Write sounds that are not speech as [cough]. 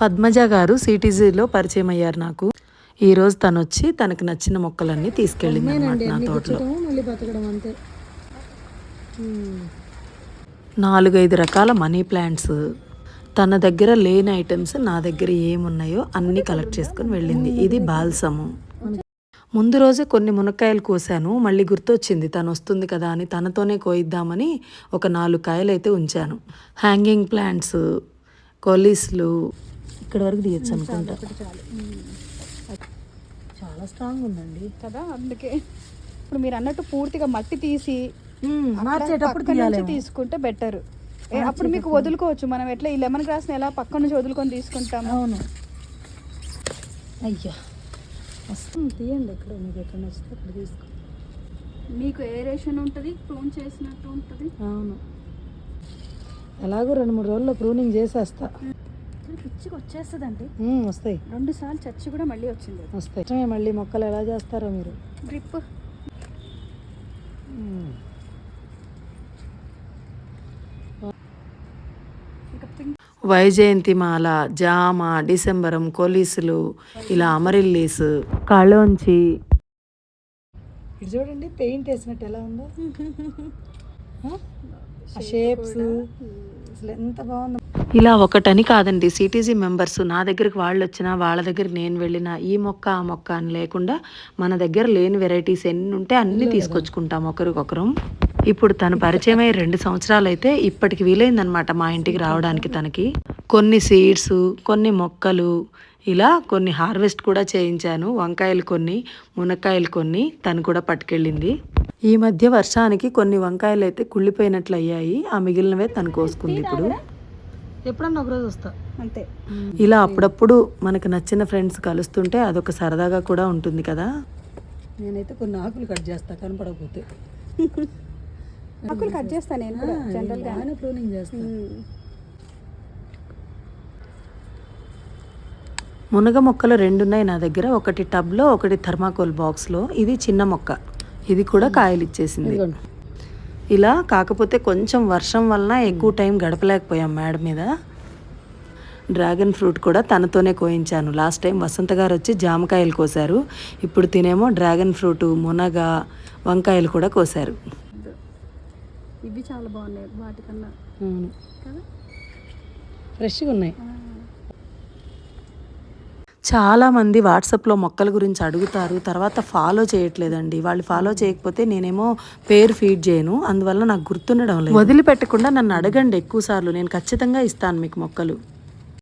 పద్మజ గారు సిటీజీలో పరిచయం అయ్యారు నాకు. ఈ రోజు తను వచ్చి తనకు నచ్చిన మొక్కలన్నీ తీసుకెళ్ళింది అనమాట నా తోటలో. నాలుగైదు రకాల మనీ ప్లాంట్స్. తన దగ్గర లేని ఐటమ్స్ నా దగ్గర ఏమున్నాయో అన్నీ కలెక్ట్ చేసుకుని వెళ్ళింది. ఇది బాల్సము. ముందు రోజే కొన్ని మునక్కాయలు కోసాను. మళ్ళీ గుర్తొచ్చింది తను వస్తుంది కదా అని తనతోనే కోయిద్దామని ఒక నాలుగు కాయలు అయితే ఉంచాను. హ్యాంగింగ్ ప్లాంట్స్ కొలీస్లు ఇక్కడ వరకు తీయచ్చు అనుకుంటా. చాలా స్ట్రాంగ్ ఉందండి. కదా అందుకే. ఇప్పుడు మీరు అన్నట్టు పూర్తిగా మట్టి తీసి మార్చేటప్పుడు తీసుకుంటే బెటర్ అప్పుడు మీకు వదులుకోవచ్చు. మనం ఎట్లా ఈ లెమన్ గ్రాస్ ఎలా పక్క నుంచి వదులుకొని తీసుకుంటాం అవును. అయ్యా. వస్తుంది తీయండి ఎక్కడ మీకు ఎక్కడ నచ్చితే అక్కడ తీసుకో. మీకు ఏరేషన్ ఉంటుంది? ప్రూన్ చేసినట్టు ఉంటుంది? అవును. ఎలాగో రెండు మూడు రోజుల్లో ప్రూనింగ్ చేసేస్తా. పిచ్చికి వచ్చేస్తుందండి. వస్తాయి. రెండు సార్లు చచ్చి కూడా మళ్ళీ వచ్చింది. వస్తాయి. మళ్ళీ మొక్కలు ఎలా చేస్తారో మీరు. పింక్. వైజయంతి మాల జామ డిసెంబరం కొలీసులు ఇలా అమరిల్లీస్. కళోంచి ఇది చూడండి పెయింట్ వేసినట్టు ఎలా ఉందో. [laughs] ఆ? షేప్స్ అసలు ఎంత బాగుందో. ఇలా ఒకటని కాదండి. సిటీజీ మెంబర్స్ నా దగ్గరికి వాళ్ళు వచ్చినా వాళ్ళ దగ్గర నేను వెళ్ళినా ఈ మొక్క ఆ మొక్క అని లేకుండా మన దగ్గర లేని వెరైటీస్ ఎన్ని ఉంటే అన్ని తీసుకొచ్చుకుంటాం ఒకరికొకరం. ఇప్పుడు తను పరిచయం అయ్యి రెండు సంవత్సరాలు అయితే ఇప్పటికి వీలైందనమాట మా ఇంటికి రావడానికి తనకి. కొన్ని సీడ్స్ కొన్ని మొక్కలు ఇలా కొన్ని హార్వెస్ట్ కూడా చేయించాను. వంకాయలు కొన్ని మునక్కాయలు కొన్ని తను కూడా పట్టుకెళ్ళింది. ఈ మధ్య వర్షానికి కొన్ని వంకాయలు అయితే కుళ్ళిపోయినట్లు అయ్యాయి ఆ మిగిలినవే తను కోసుకుంది ఇప్పుడు. ఎప్పుడన్నా ఒకరోజు వస్తా. అంతే. ఇలా అప్పుడప్పుడు మనకు నచ్చిన ఫ్రెండ్స్ కలుస్తుంటే అదొక సరదాగా కూడా ఉంటుంది కదా? నేనైతే కొన్ని ఆకులు కట్ చేస్తా కనపడకపోతే. ఆకులు కట్ చేస్తాను నేను కూడా జనరల్గా. ప్రూనింగ్ చేస్తా. మునగ మొక్కలు రెండు ఉన్నాయి నా దగ్గర. ఒకటి టబ్లో ఒకటి థర్మాకోల్ బాక్స్లో. ఇది చిన్న మొక్క. ఇది కూడా కాయలు ఇచ్చేసింది. ఇలా కాకపోతే కొంచెం వర్షం వలన ఎక్కువ టైం గడపలేకపోయాం మేడ మీద. డ్రాగన్ ఫ్రూట్ కూడా తనతోనే కోయించాను. లాస్ట్ టైం వసంత గారు వచ్చి జామకాయలు కోసారు. ఇప్పుడు తినేమో డ్రాగన్ ఫ్రూట్ మునగ వంకాయలు కూడా కోసారు. ఇవి చాలా బాగున్నాయి వాటికన్నా. కదా? ఫ్రెష్గా ఉన్నాయి. చాలా మంది వాట్సాప్లో మొక్కల గురించి అడుగుతారు తర్వాత ఫాలో చేయట్లేదండి. వాళ్ళు ఫాలో చేయకపోతే నేనేమో పేరు ఫీడ్ చేయను. అందువల్ల నాకు గుర్తుండడం లేదు. వదిలిపెట్టకుండా నన్ను అడగండి ఎక్కువ సార్లు నేను ఖచ్చితంగా ఇస్తాను మీకు మొక్కలు.